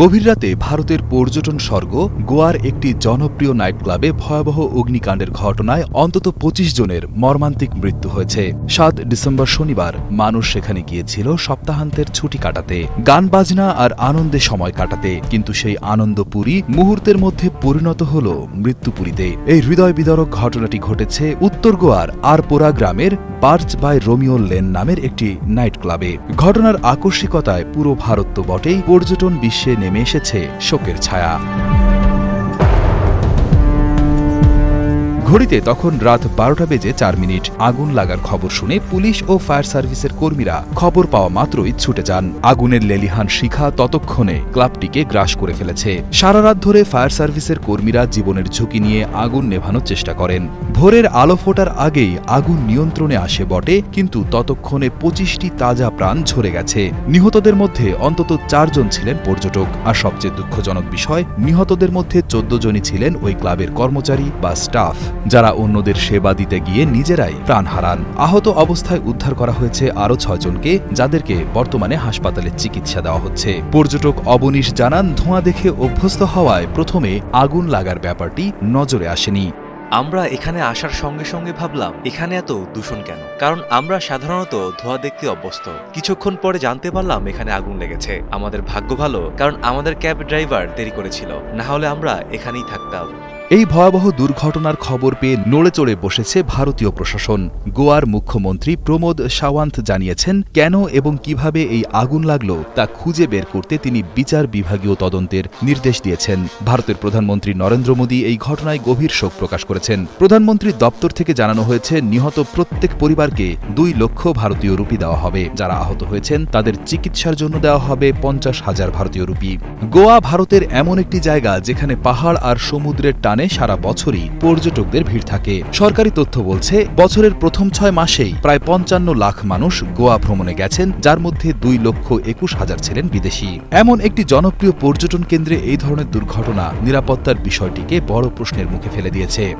গভীর রাতে ভারতের পর্যটন স্বর্গ, গোয়ার একটি জনপ্রিয় নাইট ক্লাবে ভয়াবহ অগ্নিকাণ্ডের ঘটনায় অন্তত পঁচিশ জনের মর্মান্তিক মৃত্যু হয়েছে। সাত ডিসেম্বর শনিবার মানুষ সেখানে গিয়েছিল সপ্তাহান্তের ছুটি কাটাতে। গান বাজনা আর আনন্দে সময় কাটাতে, কিন্তু সেই আনন্দপুরী মুহূর্তের মধ্যে পরিণত হল মৃত্যুপুরীতে। এই হৃদয় বিদারক ঘটনাটি ঘটেছে উত্তর গোয়ার আরপোরা গ্রামের বার্চ বাই রোমিও লেন নামের একটি নাইট ক্লাবে ঘটনার আকস্মিকতায় পুরো ভারত তো বটেই, পর্যটন বিশ্বে নেমে এসেছে শোকের ছায়া। ঘড়িতে তখন রাত বারোটা বেজে চার মিনিট। আগুন লাগার খবর শুনে পুলিশ ও ফায়ার সার্ভিসের কর্মীরা খবর পাওয়া মাত্রই ছুটে যান। আগুনের লেলিহান শিখা ততক্ষণে ক্লাবটিকে গ্রাস করে ফেলেছে। সারা রাত ধরে ফায়ার সার্ভিসের কর্মীরা জীবনের ঝুঁকি নিয়ে আগুন নেভানোর চেষ্টা করেন। ভোরের আলো ফোটার আগেই আগুন নিয়ন্ত্রণে আসে বটে, কিন্তু ততক্ষণে পঁচিশটি তাজা প্রাণ ঝরে গেছে। নিহতদের মধ্যে অন্তত চারজন ছিলেন পর্যটক। আর সবচেয়ে দুঃখজনক বিষয়, নিহতদের মধ্যে চোদ্দ জনই ছিলেন ওই ক্লাবের কর্মচারী বা স্টাফ। যারা অন্যদের সেবা দিতে গিয়ে নিজেরাই প্রাণ হারান। আহত অবস্থায় উদ্ধার করা হয়েছে আরও ছয়জনকে যাদেরকে বর্তমানে হাসপাতালে চিকিৎসা দেওয়া হচ্ছে। পর্যটক অবনীশ জানান, ধোঁয়া দেখে অভ্যস্ত হওয়ায় প্রথমে আগুন লাগার ব্যাপারটি নজরে আসেনি। আমরা এখানে আসার সঙ্গে সঙ্গে ভাবলাম, এখানে এত দূষণ কেন? কারণ আমরা সাধারণত ধোঁয়া দেখতে অভ্যস্ত। কিছুক্ষণ পরে জানতে পারলাম এখানে আগুন লেগেছে। আমাদের ভাগ্য ভালো, কারণ আমাদের ক্যাব ড্রাইভার দেরি করেছিল। না হলে আমরা এখানেই থাকতাম। এই ভয়াবহ দুর্ঘটনার খবর পেয়ে নড়ে চড়ে বসেছে ভারতীয় প্রশাসন। গোয়ার মুখ্যমন্ত্রী প্রমোদ সাওয়ান্ত জানিয়েছেন, কেন এবং কীভাবে এই আগুন লাগল তা খুঁজে বের করতে তিনি বিচার বিভাগীয় তদন্তের নির্দেশ দিয়েছেন। ভারতের প্রধানমন্ত্রী নরেন্দ্র মোদী এই ঘটনায় গভীর শোক প্রকাশ করেছেন। প্রধানমন্ত্রীর দপ্তর থেকে জানানো হয়েছে, নিহত প্রত্যেক পরিবারকে দুই লক্ষ ভারতীয় রুপি দেওয়া হবে। যারা আহত হয়েছেন, তাদের চিকিৎসার জন্য দেওয়া হবে পঞ্চাশ হাজার ভারতীয় রুপি। গোয়া ভারতের এমন একটি জায়গা যেখানে পাহাড় আর সমুদ্রের টানে সারা বছরই পর্যটকদের ভিড় থাকে। সরকারি তথ্য বলছে, বছরের প্রথম ছয় মাসেই প্রায় পঞ্চান্ন লাখ মানুষ গোয়া ভ্রমণে গেছেন, যার মধ্যে দুই লক্ষ একুশ হাজার ছিলেন বিদেশি। এমন একটি জনপ্রিয় পর্যটন কেন্দ্রে এই ধরনের দুর্ঘটনা নিরাপত্তার বিষয়টিকে বড় প্রশ্নের মুখে ফেলে দিয়েছে।